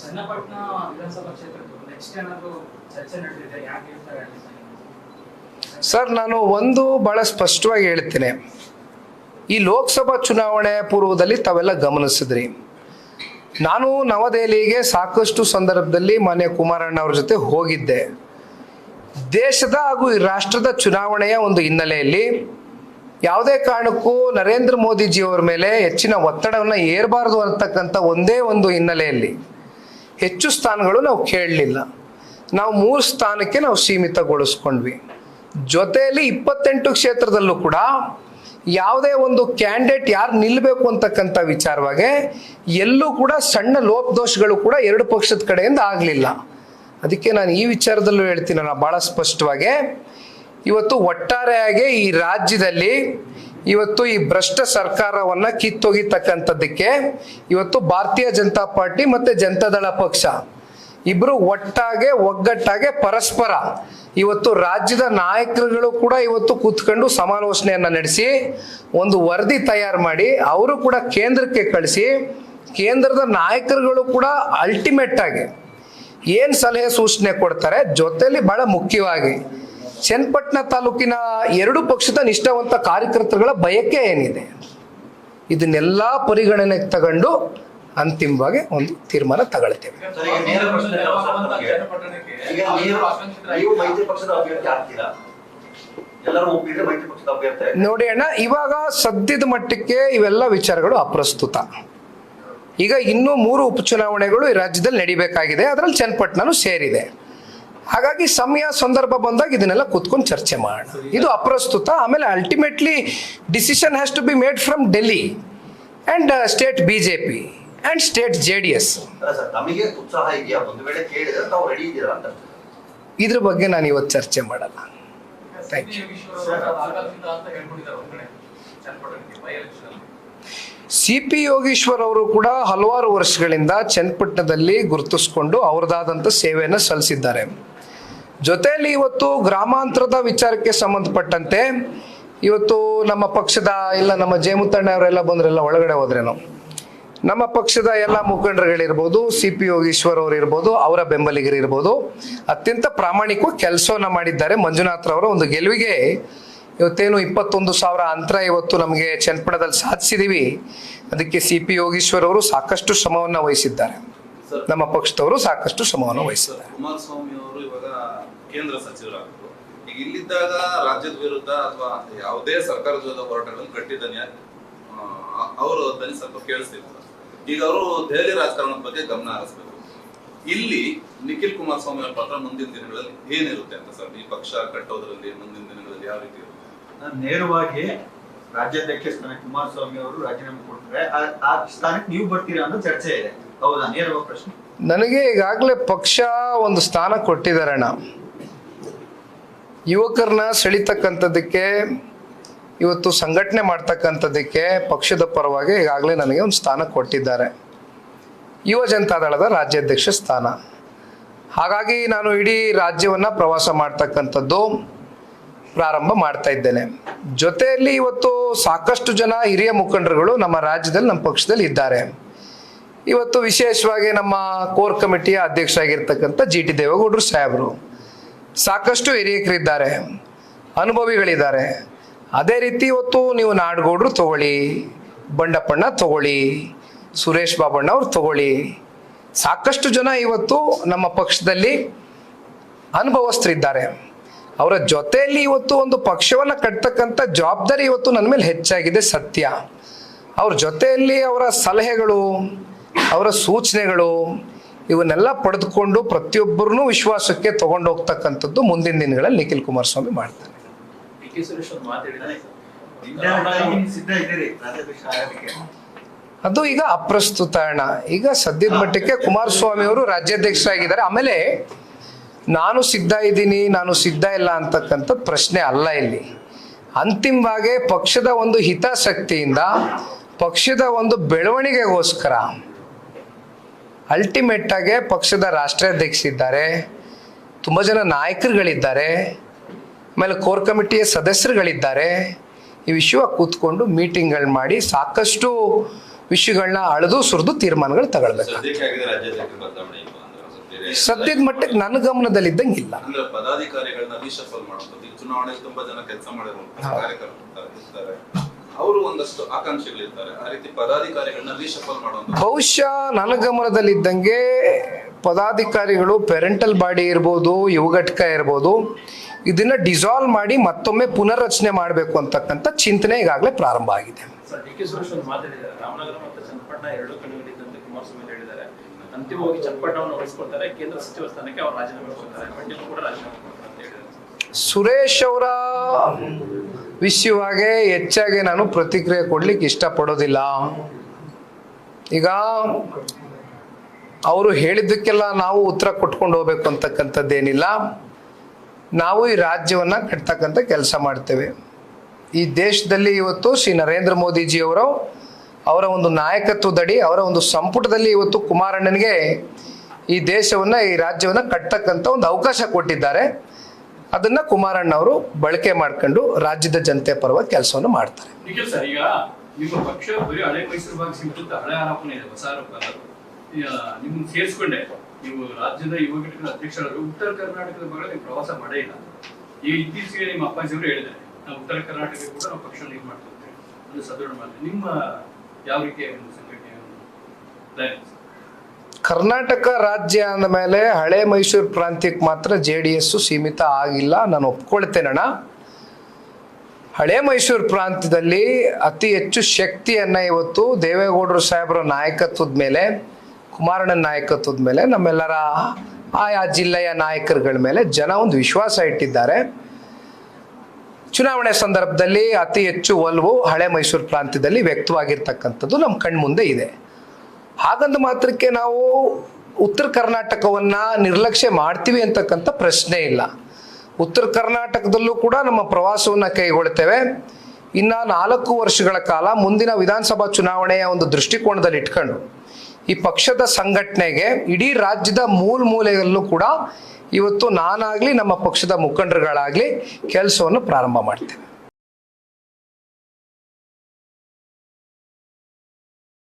ಚನ್ನಪಟ್ಟಣ ವಿಧಾನಸಭಾ ಕ್ಷೇತ್ರದ್ದು ನೆಕ್ಸ್ಟ್ ಚರ್ಚೆ ನಡೆದಿದೆ ಯಾಕೆ ಹೇಳ್ತಾರೆ ಸರ್, ನಾನು ಒಂದು ಬಹಳ ಸ್ಪಷ್ಟವಾಗಿ ಹೇಳ್ತೇನೆ. ಈ ಲೋಕಸಭಾ ಚುನಾವಣೆ ಪೂರ್ವದಲ್ಲಿ ತಾವೆಲ್ಲ ಗಮನಿಸಿದ್ರಿ. ನಾನು ನವದೆಹಲಿಗೆ ಸಾಕಷ್ಟು ಸಂದರ್ಭದಲ್ಲಿ ಮಾನ್ಯ ಕುಮಾರಣ್ಣ ಅವ್ರ ಜೊತೆ ಹೋಗಿದ್ದೆ. ದೇಶದ ಹಾಗೂ ಈ ರಾಷ್ಟ್ರದ ಚುನಾವಣೆಯ ಒಂದು ಹಿನ್ನೆಲೆಯಲ್ಲಿ ಯಾವುದೇ ಕಾರಣಕ್ಕೂ ನರೇಂದ್ರ ಮೋದಿಜಿಯವರ ಮೇಲೆ ಹೆಚ್ಚಿನ ಒತ್ತಡವನ್ನು ಏರಬಾರದು ಅಂತಕ್ಕಂಥ ಒಂದೇ ಒಂದು ಹಿನ್ನೆಲೆಯಲ್ಲಿ ಹೆಚ್ಚು ಸ್ಥಾನಗಳು ನಾವು ಕೇಳಲಿಲ್ಲ. ನಾವು ಮೂರು ಸ್ಥಾನಕ್ಕೆ ನಾವು ಸೀಮಿತಗೊಳಿಸ್ಕೊಂಡ್ವಿ. ಜೊತೆಯಲ್ಲಿ ಇಪ್ಪತ್ತೆಂಟು ಕ್ಷೇತ್ರದಲ್ಲೂ ಕೂಡ ಯಾವುದೇ ಒಂದು ಕ್ಯಾಂಡಿಡೇಟ್ ಯಾರು ನಿಲ್ಲಬೇಕು ಅಂತಕ್ಕಂಥ ವಿಚಾರವಾಗಿ ಎಲ್ಲೂ ಕೂಡ ಸಣ್ಣ ಲೋಪದೋಷಗಳು ಕೂಡ ಎರಡು ಪಕ್ಷದ ಕಡೆಯಿಂದ ಆಗಲಿಲ್ಲ. ಅದಕ್ಕೆ ನಾನು ಈ ವಿಚಾರದಲ್ಲೂ ಹೇಳ್ತೀನಿ, ನಾನು ಭಾಳ ಸ್ಪಷ್ಟವಾಗಿ. ಇವತ್ತು ಒಟ್ಟಾರೆಯಾಗಿ ಈ ರಾಜ್ಯದಲ್ಲಿ ಇವತ್ತು ಈ ಭ್ರಷ್ಟ ಸರ್ಕಾರವನ್ನ ಕಿತ್ತೊಗಿತಕ್ಕಂಥದ್ದಕ್ಕೆ ಇವತ್ತು ಭಾರತೀಯ ಜನತಾ ಪಾರ್ಟಿ ಮತ್ತೆ ಜನತಾದಳ ಪಕ್ಷ ಇಬ್ರು ಒಟ್ಟಾಗೆ, ಒಗ್ಗಟ್ಟಾಗೆ ಪರಸ್ಪರ ಇವತ್ತು ರಾಜ್ಯದ ನಾಯಕರುಗಳು ಕೂಡ ಇವತ್ತು ಕೂತ್ಕೊಂಡು ಸಮಾಲೋಚನೆಯನ್ನ ನಡೆಸಿ, ಒಂದು ವರದಿ ತಯಾರು ಮಾಡಿ, ಅವರು ಕೂಡ ಕೇಂದ್ರಕ್ಕೆ ಕಳಿಸಿ, ಕೇಂದ್ರದ ನಾಯಕರುಗಳು ಕೂಡ ಅಲ್ಟಿಮೇಟ್ ಆಗಿ ಏನ್ ಸಲಹೆ ಸೂಚನೆ ಕೊಡ್ತಾರೆ? ಜೊತೆಲಿ ಬಹಳ ಮುಖ್ಯವಾಗಿ ಚನ್ನಪಟ್ಟಣ ತಾಲೂಕಿನ ಎರಡು ಪಕ್ಷದ ನಿಷ್ಠಾವಂತ ಕಾರ್ಯಕರ್ತರುಗಳ ಬಯಕೆ ಏನಿದೆ? ಇದನ್ನೆಲ್ಲ ಪರಿಗಣನೆಗೆ ತಗೊಂಡು ಅಂತಿಮವಾಗಿ ಒಂದು ತೀರ್ಮಾನ ತಗೊಳ್ತೇವೆ. ನೋಡಿ ಅಣ್ಣ ಇವಾಗ ಸದ್ಯದ ಮಟ್ಟಕ್ಕೆ ಇವೆಲ್ಲ ವಿಚಾರಗಳು ಅಪ್ರಸ್ತುತ. ಈಗ ಇನ್ನೂ ಮೂರು ಉಪಚುನಾವಣೆಗಳು ಈ ರಾಜ್ಯದಲ್ಲಿ ನಡಿಬೇಕಾಗಿದೆ. ಅದರಲ್ಲಿ ಚನ್ನಪಟ್ಟಣನೂ ಸೇರಿದೆ. ಹಾಗಾಗಿ ಸಮಯ ಸಂದರ್ಭ ಬಂದಾಗ ಇದನ್ನೆಲ್ಲ ಕೂತ್ಕೊಂಡು ಚರ್ಚೆ ಮಾಡೋಣ. ಇದು ಅಪ್ರಸ್ತುತ ಆಮೇಲೆ ultimately decision has to be made from Delhi and state B J P and state J D S ಇದ್ರ ಬಗ್ಗೆ ನಾನು ಇವತ್ತು ಚರ್ಚೆ ಮಾಡಲ್ಲ. Thank you C P Yogeshwar ಅವರು ಕೂಡ ಹಲವಾರು ವರ್ಷಗಳಿಂದ ಚನ್ನಪಟ್ಟಣದಲ್ಲಿ ಗುರುತಿಸಿಕೊಂಡು ಅವ್ರದ್ದಾದಂಥ ಸೇವೆಯನ್ನು ಸಲ್ಲಿಸಿದ್ದಾರೆ. ಜೊತೆಯಲ್ಲಿ ಇವತ್ತು ಗ್ರಾಮಾಂತರದ ವಿಚಾರಕ್ಕೆ ಸಂಬಂಧಪಟ್ಟಂತೆ ಇವತ್ತು ನಮ್ಮ ಪಕ್ಷದ ಇಲ್ಲ ನಮ್ಮ ಜಯಮುತ್ತಣ್ಣ ಅವರೆಲ್ಲ ಬಂದ್ರೆಲ್ಲ ಒಳಗಡೆ ಹೋದ್ರೇನು? ನಮ್ಮ ಪಕ್ಷದ ಎಲ್ಲ ಮುಖಂಡರುಗಳಿರ್ಬೋದು ಸಿ ಪಿ ಯೋಗೀಶ್ವರ್ ಅವರು ಇರ್ಬೋದು ಅವರ ಬೆಂಬಲಿಗರು ಇರ್ಬೋದು ಅತ್ಯಂತ ಪ್ರಾಮಾಣಿಕವಾಗಿ ಕೆಲಸವನ್ನ ಮಾಡಿದ್ದಾರೆ. ಮಂಜುನಾಥ್ರವರ ಒಂದು ಗೆಲುವಿಗೆ ಇವತ್ತೇನು ಇಪ್ಪತ್ತೊಂದು ಸಾವಿರ ಅಂತರ ಇವತ್ತು ನಮಗೆ ಚನ್ನಪಟ್ಟಣದಲ್ಲಿ ಸಾಧಿಸಿದೀವಿ. ಅದಕ್ಕೆ ಸಿ ಪಿ ಯೋಗೀಶ್ವರ್ ಅವರು ಸಾಕಷ್ಟು ಶ್ರಮವನ್ನು ವಹಿಸಿದ್ದಾರೆ. ನಮ್ಮ ಪಕ್ಷದವರು ಸಾಕಷ್ಟು ಶ್ರಮವನ್ನು ವಹಿಸಿದ್ದಾರೆ. ಇವಾಗ ಕೇಂದ್ರ ಸಚಿವರಾಗಿದ್ರು ಈಗ ಇಲ್ಲಿದ್ದಾಗ ರಾಜ್ಯದ ವಿರುದ್ಧ ಅಥವಾ ಯಾವುದೇ ಸರ್ಕಾರದ ವಿರುದ್ಧ ಹೋರಾಟಗಳನ್ನು ಕಟ್ಟಿದ್ದಾನೆ ಅವರು ದನಿ ಸ್ವಲ್ಪ ಕೇಳಿಸ್ತಿದ್ರು ಈಗ ಅವರು ದೆಹಲಿ ರಾಜಕಾರಣದ ಬಗ್ಗೆ ಗಮನ ಹರಿಸ್ಬೇಕು. ಇಲ್ಲಿ ನಿಖಿಲ್ ಕುಮಾರಸ್ವಾಮಿ ಅವರ ಪಾತ್ರ ಮುಂದಿನ ದಿನಗಳಲ್ಲಿ ಏನಿರುತ್ತೆ ಅಂತ ಸರ್? ಈ ಪಕ್ಷ ಕಟ್ಟೋದ್ರಲ್ಲಿ ಮುಂದಿನ ದಿನಗಳಲ್ಲಿ ಯಾವ ರೀತಿ ಇರುತ್ತೆ? ನಾನು ನೇರವಾಗಿ ರಾಜ್ಯಾಧ್ಯಕ್ಷ ಸ್ಥಾನ ಕುಮಾರಸ್ವಾಮಿ ಅವರು ರಾಜೀನಾಮೆ ಕೊಡ್ತಾರೆ ಆ ಸ್ಥಾನಕ್ಕೆ ನೀವು ಬರ್ತೀರಾ ಅನ್ನೋ ಚರ್ಚೆ ಇದೆ. ಹೌದಾ? ನೇರವಾಗಿ ಪ್ರಶ್ನೆ. ನನಗೆ ಈಗಾಗಲೇ ಪಕ್ಷ ಒಂದು ಸ್ಥಾನ ಕೊಟ್ಟಿದ್ದಾರಣ್ಣ ಯುವಕರನ್ನ ಸೆಳಿತಕ್ಕಂಥದ್ದಕ್ಕೆ, ಇವತ್ತು ಸಂಘಟನೆ ಮಾಡ್ತಕ್ಕಂಥದ್ದಕ್ಕೆ ಪಕ್ಷದ ಪರವಾಗಿ ಈಗಾಗಲೇ ನನಗೆ ಒಂದು ಸ್ಥಾನ ಕೊಟ್ಟಿದ್ದಾರೆ. ಯುವ ಜನತಾದಳದ ರಾಜ್ಯಾಧ್ಯಕ್ಷ ಸ್ಥಾನ. ಹಾಗಾಗಿ ನಾನು ಇಡೀ ರಾಜ್ಯವನ್ನು ಪ್ರವಾಸ ಮಾಡ್ತಕ್ಕಂಥದ್ದು ಪ್ರಾರಂಭ ಮಾಡ್ತಾ ಇದ್ದೇನೆ. ಜೊತೆಯಲ್ಲಿ ಇವತ್ತು ಸಾಕಷ್ಟು ಜನ ಹಿರಿಯ ಮುಖಂಡರುಗಳು ನಮ್ಮ ರಾಜ್ಯದಲ್ಲಿ, ನಮ್ಮ ಪಕ್ಷದಲ್ಲಿ ಇದ್ದಾರೆ. ಇವತ್ತು ವಿಶೇಷವಾಗಿ ನಮ್ಮ ಕೋರ್ ಕಮಿಟಿಯ ಅಧ್ಯಕ್ಷ ಆಗಿರ್ತಕ್ಕಂಥ ಜಿ ಟಿ ದೇವೇಗೌಡರು ಸಾಹೇಬರು. ಸಾಕಷ್ಟು ಹಿರಿಯಕರಿದ್ದಾರೆ, ಅನುಭವಿಗಳಿದ್ದಾರೆ. ಅದೇ ರೀತಿ ಇವತ್ತು ನೀವು ನಾಡಗೌಡರು ತಗೊಳ್ಳಿ, ಬಂಡಪ್ಪಣ್ಣ ತಗೊಳ್ಳಿ, ಸುರೇಶ್ ಬಾಬಣ್ಣ ಅವ್ರು ತಗೊಳ್ಳಿ. ಸಾಕಷ್ಟು ಜನ ಇವತ್ತು ನಮ್ಮ ಪಕ್ಷದಲ್ಲಿ ಅನುಭವಸ್ಥರಿದ್ದಾರೆ. ಅವರ ಜೊತೆಯಲ್ಲಿ ಇವತ್ತು ಒಂದು ಪಕ್ಷವನ್ನು ಕಟ್ತಕ್ಕಂಥ ಜವಾಬ್ದಾರಿ ಇವತ್ತು ನನ್ನ ಮೇಲೆ ಹೆಚ್ಚಾಗಿದೆ ಸತ್ಯ. ಅವ್ರ ಜೊತೆಯಲ್ಲಿ ಅವರ ಸಲಹೆಗಳು ಅವರ ಸೂಚನೆಗಳು ಇವನ್ನೆಲ್ಲ ಪಡೆದುಕೊಂಡು ಪ್ರತಿಯೊಬ್ಬರನ್ನೂ ವಿಶ್ವಾಸಕ್ಕೆ ತಗೊಂಡು ಹೋಗ್ತಕ್ಕಂಥದ್ದು ಮುಂದಿನ ದಿನಗಳಲ್ಲಿ ನಿಖಿಲ್ ಕುಮಾರಸ್ವಾಮಿ ಮಾಡ್ತಾರೆ. ಅದು ಈಗ ಅಪ್ರಸ್ತುತ ಅಣ್ಣ ಈಗ ಸದ್ಯದ ಮಟ್ಟಕ್ಕೆ ಕುಮಾರಸ್ವಾಮಿ ಅವರು ರಾಜ್ಯಾಧ್ಯಕ್ಷರಾಗಿದ್ದಾರೆ. ಆಮೇಲೆ ನಾನು ಸಿದ್ಧ ಇದ್ದೀನಿ, ನಾನು ಸಿದ್ಧ ಇಲ್ಲ ಅಂತಕ್ಕಂಥ ಪ್ರಶ್ನೆ ಅಲ್ಲ ಇಲ್ಲಿ. ಅಂತಿಮವಾಗಿ ಪಕ್ಷದ ಒಂದು ಹಿತಾಸಕ್ತಿಯಿಂದ ಪಕ್ಷದ ಒಂದು ಬೆಳವಣಿಗೆಗೋಸ್ಕರ ಅಲ್ಟಿಮೇಟ್ ಆಗಿ ಪಕ್ಷದ ರಾಷ್ಟ್ರಾಧ್ಯಕ್ಷರಿದ್ದಾರೆ ತುಂಬ ಜನ ನಾಯಕರುಗಳಿದ್ದಾರೆ. ಆಮೇಲೆ ಕೋರ್ ಕಮಿಟಿಯ ಸದಸ್ಯರುಗಳಿದ್ದಾರೆ. ಈ ವಿಷಯ ಕೂತ್ಕೊಂಡು ಮೀಟಿಂಗ್ಗಳು ಮಾಡಿ ಸಾಕಷ್ಟು ವಿಷಯಗಳನ್ನ ಅಳೆದು ಸುರಿದು ತೀರ್ಮಾನಗಳು ತಗೊಳ್ಬೇಕು. ಸದ್ಯದ ಮಟ್ಟಕ್ಕೆ ನನ್ನ ಗಮನದಲ್ಲಿದ್ದಂಗಿಲ್ಲ. ಅಂದ್ರೆ ಪದಾಧಿಕಾರಿಗಳನ್ನ ರೀಶಫಲ್ ಚುನಾವಣೆಗೆ ತುಂಬಾ ಜನ ಕೆಲಸ ಮಾಡಿರುವಂತ ಒಂದಷ್ಟು ಆಕಾಂಕ್ಷೆಗಳಿರ್ತಾರೆ. ಆ ರೀತಿ ಪದಾಧಿಕಾರಿಗಳನ್ನ ರೀಶಫಲ್ ಮಾಡುವಂತ ಬಹುಶಃ ನನ್ನ ಗಮನದಲ್ಲಿದ್ದಂಗೆ ಪದಾಧಿಕಾರಿಗಳು ಪೆರೆಂಟಲ್ ಬಾಡಿ ಇರ್ಬೋದು ಯುವ ಘಟಕ ಇರ್ಬೋದು ಇದನ್ನ ಡಿಸಾಲ್ವ್ ಮಾಡಿ ಮತ್ತೊಮ್ಮೆ ಪುನರ್ರಚನೆ ಮಾಡಬೇಕು ಅಂತಕ್ಕಂಥ ಚಿಂತನೆ ಈಗಾಗಲೇ ಪ್ರಾರಂಭ ಆಗಿದೆ. ಅಂತಿಮವಾಗಿ ಚನ್ನಪಟ್ಟಣವನ್ನು ಉಳಿಸ್ಕೊಳ್ತಾರೆ ಕೇಂದ್ರ ಸಚಿವ ಸ್ಥಾನಕ್ಕೆ ಅವರು ರಾಜೀನಾಮೆ ಕೊಡ್ತಾರೆ. ಕೂಡ ರಾಜೀನಾಮೆ ಕೊಡ್ತಾರೆ ಅಂತ ಹೇಳಿದ್ದಾರೆ. ಸುರೇಶ್ ಅವರ ವಿಷಯವಾಗಿ ಹೆಚ್ಚಾಗಿ ನಾನು ಪ್ರತಿಕ್ರಿಯೆ ಕೊಡ್ಲಿಕ್ಕೆ ಇಷ್ಟಪಡೋದಿಲ್ಲ. ಈಗ ಅವರು ಹೇಳಿದ್ದಕ್ಕೆಲ್ಲ ನಾವು ಉತ್ತರ ಕೊಟ್ಕೊಂಡು ಹೋಗ್ಬೇಕು ಅಂತಕ್ಕಂಥದ್ದೇನಿಲ್ಲ. ನಾವು ಈ ರಾಜ್ಯವನ್ನ ಕಟ್ತಕ್ಕಂಥ ಕೆಲಸ ಮಾಡ್ತೇವೆ. ಈ ದೇಶದಲ್ಲಿ ಇವತ್ತು ಶ್ರೀ ನರೇಂದ್ರ ಮೋದಿಜಿಯವರು ಅವರ ಒಂದು ನಾಯಕತ್ವದಡಿ, ಅವರ ಒಂದು ಸಂಪುಟದಲ್ಲಿ ಇವತ್ತು ಕುಮಾರಣ್ಣನಿಗೆ ಈ ದೇಶವನ್ನ, ಈ ರಾಜ್ಯವನ್ನ ಕಟ್ತಕ್ಕಂಥ ಒಂದು ಅವಕಾಶ ಕೊಟ್ಟಿದ್ದಾರೆ. ಅದನ್ನ ಕುಮಾರಣ್ಣ ಅವರು ಬಳಕೆ ಮಾಡ್ಕೊಂಡು ರಾಜ್ಯದ ಜನತೆ ಪರವಾಗಿ ಕೆಲಸವನ್ನು ಮಾಡ್ತಾರೆ. ನಿಮ್ಮ ಪಕ್ಷ ಬರೀ ಹಳೆ ಮೈಸೂರು ಭಾಗ ಸೀಮಿತ ಹಳೆ ಆರೋಪನೆ ಇದೆ, ಹೊಸ ಆರೋಪ ನಿಮ್ಮನ್ನು ಸೇರಿಸ್ಕೊಂಡೆ, ನೀವು ರಾಜ್ಯದ ಯುವ ಘಟಕದ ಉತ್ತರ ಕರ್ನಾಟಕದ ಬಗ್ಗೆ ನೀವು ಪ್ರವಾಸ ಮಾಡೇ ಇಲ್ಲ. ಈ ಇತ್ತೀಚೆಗೆ ನಿಮ್ಮ ಅಪ್ಪಾಜಿಯವರು ಹೇಳಿದ್ದಾರೆ, ನಾವು ಉತ್ತರ ಕರ್ನಾಟಕ ಕೂಡ ನಾವು ಪಕ್ಷ ಲೀಡ್ ಮಾಡ್ತಿದ್ದೇವೆ ಅದು ಸದೃಢ ಮಾಡಿ ನಿಮ್ಮ ಯಾವ ರೀತಿಯ ಒಂದು ಸಂಘಟನೆ? ಕರ್ನಾಟಕ ರಾಜ್ಯ ಅಂದ ಮೇಲೆ ಹಳೆ ಮೈಸೂರು ಪ್ರಾಂತ್ಯಕ್ಕೆ ಮಾತ್ರ ಜೆ ಡಿ ಎಸ್ ಸೀಮಿತ ಆಗಿಲ್ಲ. ನಾನು ಒಪ್ಕೊಳ್ತೇನಣ್ಣ ಹಳೆ ಮೈಸೂರು ಪ್ರಾಂತ್ಯದಲ್ಲಿ ಅತಿ ಹೆಚ್ಚು ಶಕ್ತಿಯನ್ನ ಇವತ್ತು ದೇವೇಗೌಡರು ಸಾಹೇಬರ ನಾಯಕತ್ವದ ಮೇಲೆ, ಕುಮಾರಣ್ಣನ ನಾಯಕತ್ವದ ಮೇಲೆ, ನಮ್ಮೆಲ್ಲರ ಆಯಾ ಜಿಲ್ಲೆಯ ನಾಯಕರುಗಳ ಮೇಲೆ ಜನ ಒಂದು ವಿಶ್ವಾಸ ಇಟ್ಟಿದ್ದಾರೆ. ಚುನಾವಣೆ ಸಂದರ್ಭದಲ್ಲಿ ಅತಿ ಹೆಚ್ಚು ಒಲವು ಹಳೆ ಮೈಸೂರು ಪ್ರಾಂತ್ಯದಲ್ಲಿ ವ್ಯಕ್ತವಾಗಿರ್ತಕ್ಕಂಥದ್ದು ನಮ್ಮ ಕಣ್ಮುಂದೆ ಇದೆ. ಹಾಗಂದ ಮಾತ್ರಕ್ಕೆ ನಾವು ಉತ್ತರ ಕರ್ನಾಟಕವನ್ನ ನಿರ್ಲಕ್ಷ್ಯ ಮಾಡ್ತೀವಿ ಅಂತಕ್ಕಂಥ ಪ್ರಶ್ನೆ ಇಲ್ಲ. ಉತ್ತರ ಕರ್ನಾಟಕದಲ್ಲೂ ಕೂಡ ನಮ್ಮ ಪ್ರವಾಸವನ್ನ ಕೈಗೊಳ್ತೇವೆ. ಇನ್ನ ನಾಲ್ಕು ವರ್ಷಗಳ ಕಾಲ ಮುಂದಿನ ವಿಧಾನಸಭಾ ಚುನಾವಣೆಯ ಒಂದು ದೃಷ್ಟಿಕೋನದಲ್ಲಿ ಇಟ್ಕೊಂಡು, ಈ ಪಕ್ಷದ ಸಂಘಟನೆಗೆ ಇಡೀ ರಾಜ್ಯದ ಮೂಲ ಮೂಲೆಯಲ್ಲೂ ಕೂಡ ಇವತ್ತು ನಾನಾಗ್ಲಿ ನಮ್ಮ ಪಕ್ಷದ ಮುಖಂಡರುಗಳಾಗಲಿ ಕೆಲಸವನ್ನು ಪ್ರಾರಂಭ ಮಾಡ್ತೇವೆ.